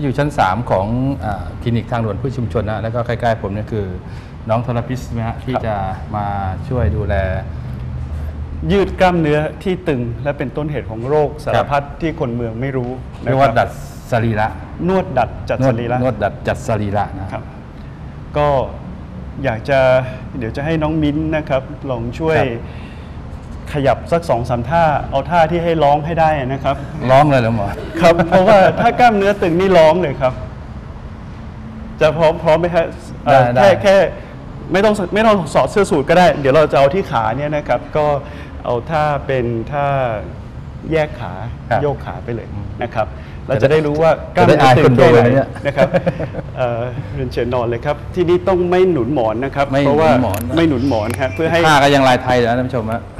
นี่อยู่ชั้น 3 ของอาคลินิกทางด่วนผู้ชุมชนนะแล้วก็ใกล้ๆผมเนี่ยคือน้องเทอราปิสต์นะฮะที่จะมาช่วยดูแล ยืดกล้ามเนื้อที่ตึงและเป็นต้นเหตุของโรคสารพัดที่คนเมืองไม่รู้เรียกว่านะครับดัดสรีระนวดดัดจัดนสวดรีระนวดดัดจัดสรีระนะครับ ก็อยากจะเดี๋ยวจะให้น้องมิ้นนะครับลองช่วยครับ ขยับสักสองสามท่าเอาท่าที่ให้ร้องให้ได้นะครับ ร้องเลยเหรอหมอครับ เพราะว่าถ้ากล้ามเนื้อตึงนี่ร้องเลยครับ จะพร้อมพร้อมไหมครับเอ่อได้ได้ แค่แค่ไม่ต้องไม่ต้องสอดเสื้อสูทก็ได้ เดี๋ยวเราจะเอาที่ขาเนี่ยนะครับ ก็เอาท่าเป็นท่าแยกขาครับโยกขาไปเลยนะครับ เราจะได้รู้ว่ากล้ามจะได้เนื้อตึอายคนงดูแค่ไหเลยเนี่ยนนะครับเอ่อเรียนเชิญนอนเลยครับ ที่นี่ต้องไม่หนุนหมอนนะครับ ไม่เพราะว่าหนุนหมอนนะไม่หนุนหมอนครับเพื่อให้ท่าก็ยังลายไทยอยู่นะท่านผู้ชมฮะเ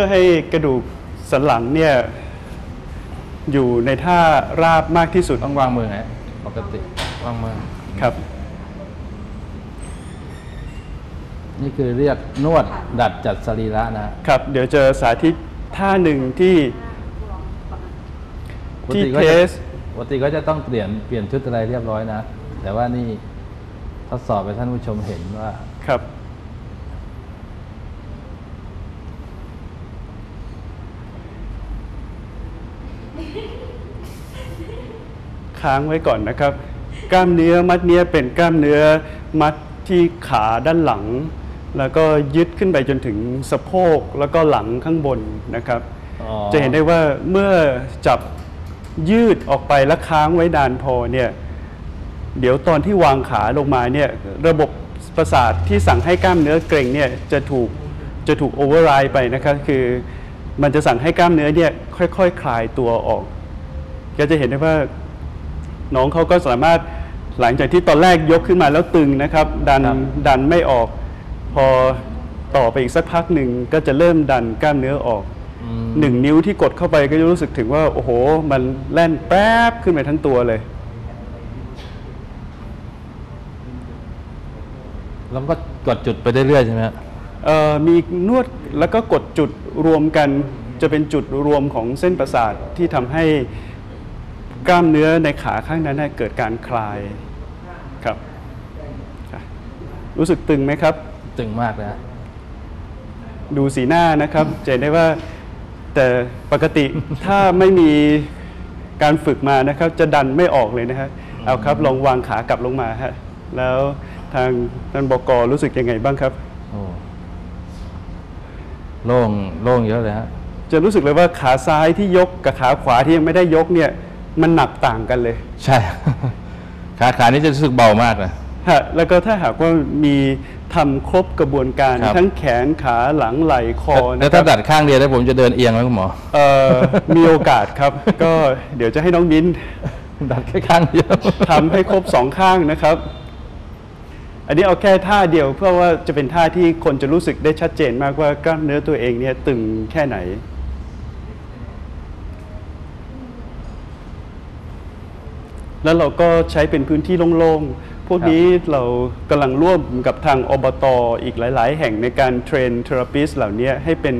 พื่อให้กระดูกสันหลังเนี่ยอยู่ในท่าราบมากที่สุดต้องวางมือไงปกติวางมือครับ นี่คือเรียกนวดดัดจัดสรีระนะครับ เดี๋ยวเจอสาธิตท่าหนึ่งที่ปกที่ติก็เทจะสปกติก็จะต้องเปลี่ยนเปลี่ยนชุดอะไรเรียบร้อยนะ แต่ว่านี่ทดสอบให้ท่านผู้ชมเห็นว่าครับ ค้างไว้ก่อนนะครับ กล้ามเนื้อมัดเนี้ยเป็นกล้ามเนื้อมัดที่ขาด้านหลัง แล้วก็ยึดขึ้นไปจนถึงสะโพกแล้วก็หลังข้างบนนะครับ อ๋อจะเห็นได้ว่าเมื่อจับยืดออกไปแล้วค้างไว้นานพอเนี่ยเดี๋ยวตอนที่วางขาลงมาเนี่ยระบบประสาทที่สั่งให้กล้ามเนื้อเกร็งเนี่ยจะถูกจะถูกโอเวอร์ไรด์ไปนะครับคือมันจะสั่งให้กล้ามเนื้อเนี่ยค่อยๆคคลายตัวออก ก็จะเห็นได้ว่า น้องเขาก็สามารถหลังจากที่ตอนแรกยกขึ้นมาแล้วตึงนะครับ ดันครับดันไม่ออก พอต่อไปอีกสักพักหนึ่งก็จะเริ่มดันกล้ามเนื้อออกอืมหนึ่งนิ้วที่กดเข้าไปก็จะรู้สึกถึงว่า โอ้โห มันแล่นแป๊บขึ้นไปทั้งตัวเลยแล้วก็กดจุดไปเรื่อยๆใช่ไหมฮะเอ่อมีนวดแล้วก็กดจุดรวมกันจะเป็นจุดรวมของเส้นประสาทที่ทำให้ กล้ามเนื้อในขาข้างนั้นนะเกิดการคลายครับค่ะรู้สึกตึงไหมครับ ตึงมากเลยฮะดูสีหน้านะครับจะเห็นได้ว่าแต่ปกติถ้าไม่มีการฝึกมานะครับ จะดันไม่ออกเลยนะฮะเอาครับลองวางขากลับลงมาฮะแล้วทางท่านบกรู้สึกยังไงบ้างครับโอ้โล่งโล่งเยอะเลยฮะจะรู้สึกเลยว่าขาซ้ายที่ยกกับขาขวาที่ยังไม่ได้ยกเนี่ย มันหนักต่างกันเลย ใช่ ขาขานี่จะรู้สึกเบามากเลยฮะแล้วก็ถ้าหากว่ามีทำครบกระบวนการครับทั้งแขนขาหลังไหล่คอแล้วนะคถ้ารับดัดข้างเดียวแล้วผมจะเดินเอียงไหมคุณหมอเอ่อมีโอกาสครับ ก็เดี๋ยวจะให้น้องมิ้นดัดแค่ข้างเดียวทำให้ครบสองข้างนะครับ อันนี้เอาแค่ท่าเดียวเพื่อว่าจะเป็นท่าที่คนจะรู้สึกได้ชัดเจนมากว่ากล้ามเนื้อตัวเองเนี่ยตึงแค่ไหน แล้วเราก็ใช้เป็นพื้นที่โล่งๆ พวกนี้เรากำลังร่วมกับทางอบตอีกหลาย ๆ แห่งในการเทรนเทอราปิสเหล่านี้ให้เป็น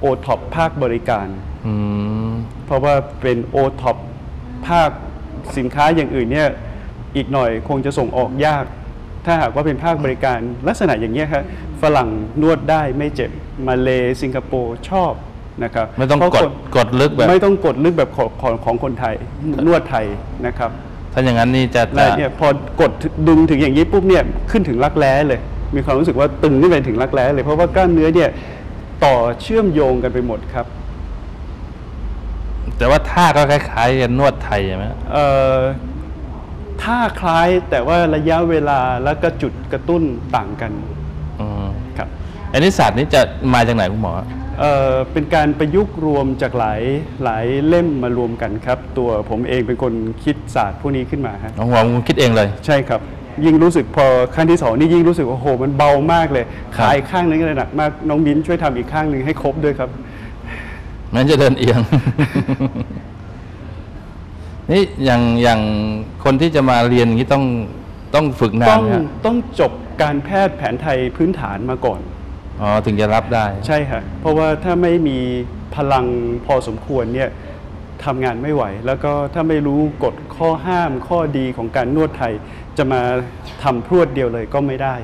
โอท็อปภาคบริการอืมเพราะว่าเป็นโอท็อปภาคสินค้าอย่างอื่นเนี่ยอีกหน่อยคงจะส่งออกยาก ถ้าหากว่าเป็นภาคบริการลักษณะอย่างนี้ยครับฝรั่งนวดได้ไม่เจ็บมาเลสิงคโปร์ชอบนะครับไม่ต้องเพราะกดคนกดลึกแบบไม่ต้องกดลึกแบบของของของคนไทยนวดไทยนะครับ ถ้าอย่างนั้นนี่จะและเนี่ยพอกดดึงถึงอย่างนี้ปุ๊บเนี่ยขึ้นถึงรักแร้เลย มีความรู้สึกว่าตึงขึ้นไปถึงรักแร้เลย เพราะว่ากล้ามเนื้อเนี่ยต่อเชื่อมโยงกันไปหมดครับ แต่ว่าท่าก็คล้ายๆกันนวดไทยใช่ไหมเอ่อท่าคล้ายแต่ว่าระยะเวลาแล้วก็จุดกระตุ้นต่างกันอืมครับ อันนี้ศาสตร์นี้จะมาจากไหนคุณหมอ เอ่อเป็นการประยุกต์รวมจากหลายหลายเล่มมารวมกันครับ ตัวผมเองเป็นคนคิดศาสตร์พวกนี้ขึ้นมาฮะน้องหัวมึงคิดเองเลย ใช่ครับ ยิ่งรู้สึกพอขั้นที่สองนี่ยิ่งรู้สึกว่าโอ้โหมันเบามากเลยครับ ขาอีกข้างนึงก็เลยหนักมากน้องมิ้นช่วยทำอีกข้างหนึ่งให้ครบด้วยครับ มันจะเดินเอียง นี่อย่างอย่างคนที่จะมาเรียนอย่างนี้ต้องต้องฝึกนาต้นองไหมฮะ ต้องจบการแพทย์แผนไทยพื้นฐานมาก่อน อ๋อถึงจะรับได้ ใช่ค่ะเพราะว่าถ้าไม่มีพลังพอสมควรเนี่ยทำงานไม่ไหว แล้วก็ถ้าไม่รู้กฎข้อห้ามข้อดีของการนวดไทย จะมาทำพรวดเดียวเลยก็ไม่ได้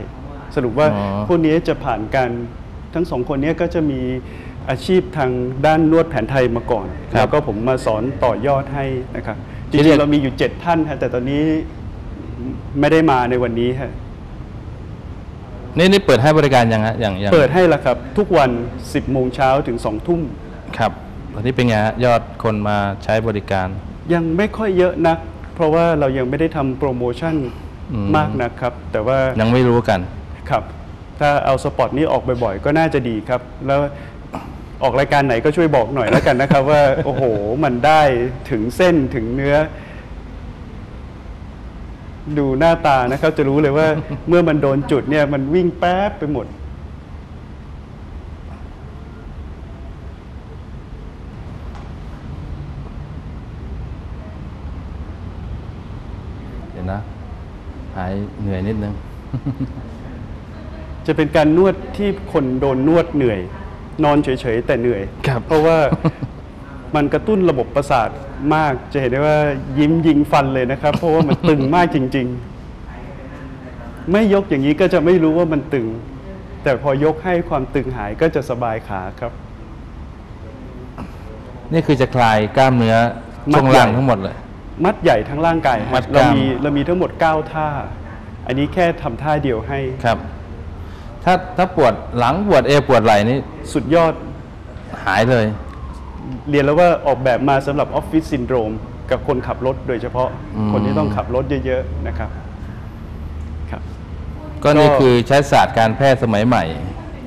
สรุปว่าอ๋อพวกนี้จะผ่านการทั้งสองคนเนี้ก็จะมีอาชีพทางด้านนวดแผนไทยมาก่อน แล้วก็ผมมาสอนต่อยอดให้นะครับจที่เรีริยงกๆเรามีอยู่ 7 ท่านฮะแต่ตอนนี้ไม่ได้มาในวันนี้ฮะ นี่นี่เปิดให้บริการยังฮะอย่างอย่างเปิดให้แล้วครับ ทุกวัน 10โมงเช้าถึง2ทุ่มครับ ตอนนี้เป็นไงฮะยอดคนมาใช้บริการ ยังไม่ค่อยเยอะนัก เพราะว่าเรายังไม่ได้ทำโปรโมชั่นอืม มากนะครับ แต่ว่ายังไม่รู้กัน ครับ ถ้าเอาสปอตนี้ออกบ่อยๆ ก็น่าจะดีครับ แล้วออกรายการไหนก็ช่วยบอกหน่อยแล้วกันนะครับ ว่า โอ้โห มันได้ถึงเส้นถึงเนื้อ ดูหน้าตานะครับ จะรู้เลยว่า เมื่อมันโดนจุดเนี่ย มันวิ่งแป๊บไปหมด เดี๋ยวนะ หายเหนื่อยนิดนึง จะเป็นการนวดที่คนโดนนวดเหนื่อย นอนเฉยๆ แต่เหนื่อยครับเพราะว่ามันกระตุ้นระบบประสาท มากจะเห็นได้ว่ายิ้มยิงฟันเลยนะครับ เพราะว่ามันตึงมากจริง ๆ ไม่ยกอย่างนี้ก็จะไม่รู้ว่ามันตึง แต่พอยกให้ความตึงหายก็จะสบายขาครับ นี่คือจะคลายกล้ามเนื้อมัดช่วงล่างใหญ่ทั้งหมดเลย มัดใหญ่ทั้งร่างกายมัดกเราล้ามมีเรามีทั้งหมด 9 ท่า อันนี้แค่ทำท่าเดียวให้ครับ ถ้าถ้าปวดหลังปวดเอวปวดไหล่นี่สุดยอดหายเลย เรียนแล้วว่าออกแบบมาสำหรับออฟฟิศซินโดรมกับคนขับรถโดยเฉพาะอืม คนที่ต้องขับรถเยอะๆนะครับครับ ก็นี่ก็คือใช้ศาสตร์การแพทย์สมัยใหม่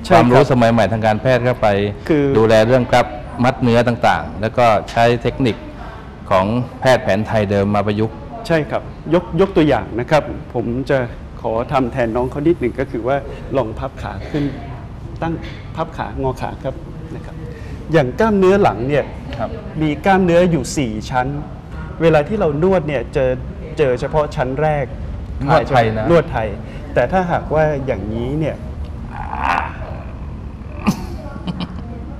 ใช่ความรู้ครับสมัยใหม่ทางการแพทย์เข้าไป คือ ดูแลเรื่องกรับมัดเนื้อต่างๆ แล้วก็ใช้เทคนิคของแพทย์แผนไทยเดิมมาประยุกต์ ใช่ครับยกยกตัวอย่างนะครับ ผมจะขอทำแทนน้องเขานิดหนึ่งก็คือว่าลองพับขาขึ้นตั้งพับขางอขาครับนะครับ อย่างกล้ามเนื้อหลังเนี่ยครับ มีกล้ามเนื้ออยู่ 4 ชั้น เวลาที่เรานวดเนี่ยเจอเจอเฉพาะชั้นแรกนวดไทยนะ นวดไทย แต่ถ้าหากว่าอย่างนี้เนี่ย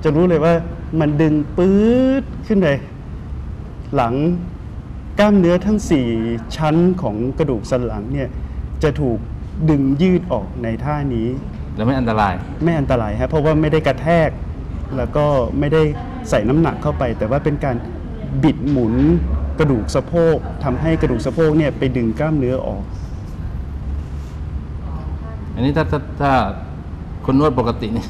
จะรู้เลยว่ามันดึงปื๊ดขึ้นไปหลังกล้ามเนื้อทั้ง 4 ชั้นของกระดูกสันหลังเนี่ยจะถูกดึงยืดออกในท่านี้ แล้วไม่อันตราย ไม่อันตรายฮะเพราะว่าไม่ได้กระแทก แล้วก็ไม่ได้ใส่น้ำหนักเข้าไป แต่ว่าเป็นการบิดหมุนกระดูกสะโพกทำให้กระดูกสะโพกเนี่ยไปดึงกล้ามเนื้อออก อันนี้ถ้าถ้าถ้าคนนวดปกตินี่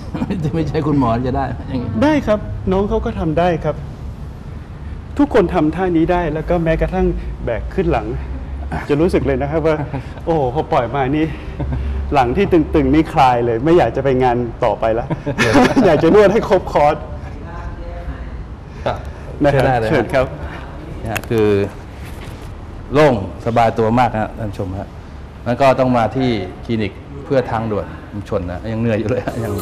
ไม่ใช่คุณหมอจะได้อย่างนี้ได้ครับ น้องเขาก็ทำได้ครับ ทุกคนทำท่านี้ได้แล้วก็แม้กระทั่งแบกขึ้นหลัง จะรู้สึกเลยนะครับว่า โอ้โหพอปล่อยมานี่ หลังที่ตึงๆนี่คลายเลย ไม่อยากจะไปงานต่อไปแล้วอยากจะนวดให้ครบคอร์สนะคใช้รับได้เลยเชิญครับนะฮะคือโล่งสบายตัวมากนะท่านผู้ชมฮะแล้วก็ต้องมาที่คลินิกเพื่อทางด่วนชุมชนนะยังเหนื่อยอยู่เลยฮะยัง